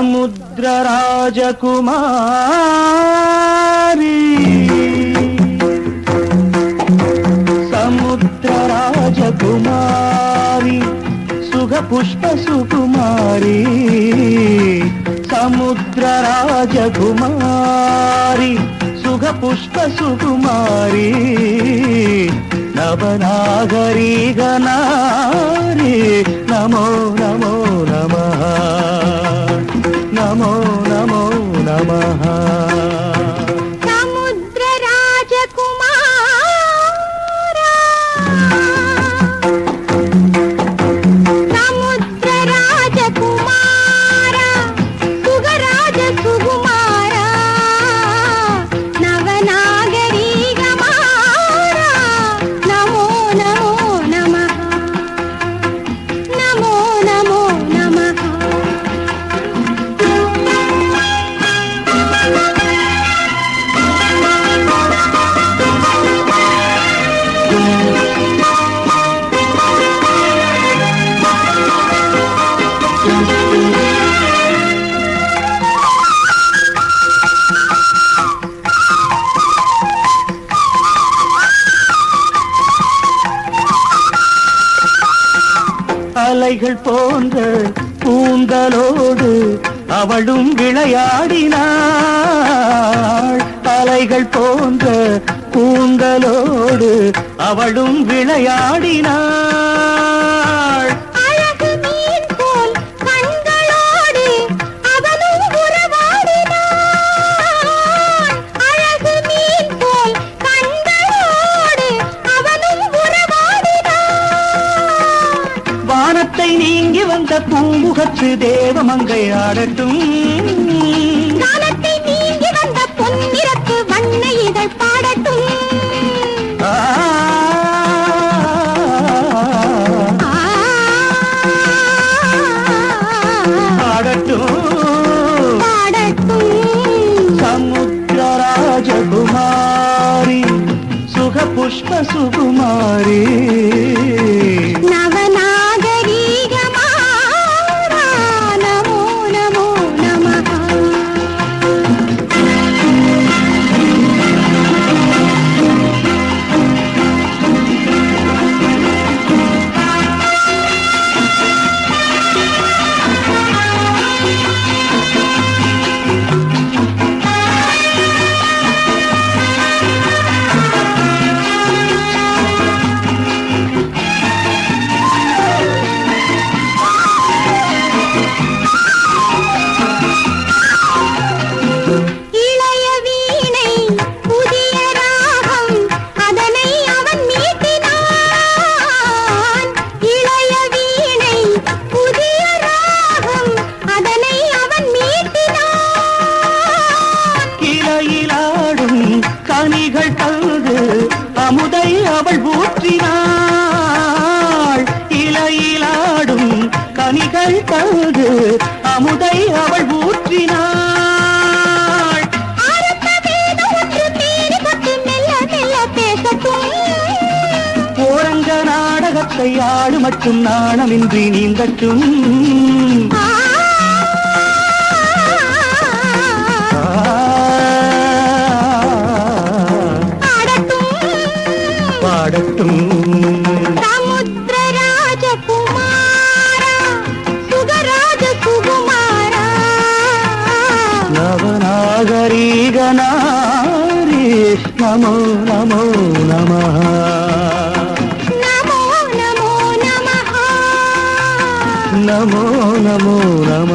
సముద్ర రాజకుమారి సముద్ర రాజకుమారి సుఖ పుష్ప సుకుమారి సముద్ర రాజకుమారి సుఖ పుష్ప సుకుమారి నవనాగరీగనా నమో నమో నమః. அலைகள் போன்ற கூந்தலோடு அவளும் விளையாடினாள். அலைகள் போன்ற கூந்தலோடு அவளும் விளையாடினாள். வானத்தை நீங்கி வந்த பூமுகத்து தேவமங்கை ஆடட்டும். காலத்தை நீங்கி வந்த பொன்னிறத்து வண்ண இதழ் பாடட்டும். ஆ, ஆ, ஆடட்டும். பாடட்டும். சமுத்திர ராஜகுமாரி சுக புஷ்ப சுகுமாரி கனிகள் தந்து அமுதை அவள் ஊற்றினாள். ஓரங்க நாடகத்தை ஆடு மட்டும் நாணமின்றி நீந்தட்டும். பாடட்டும். నాగరీగనారి నమో నమో నమ. నమో నమో నమ.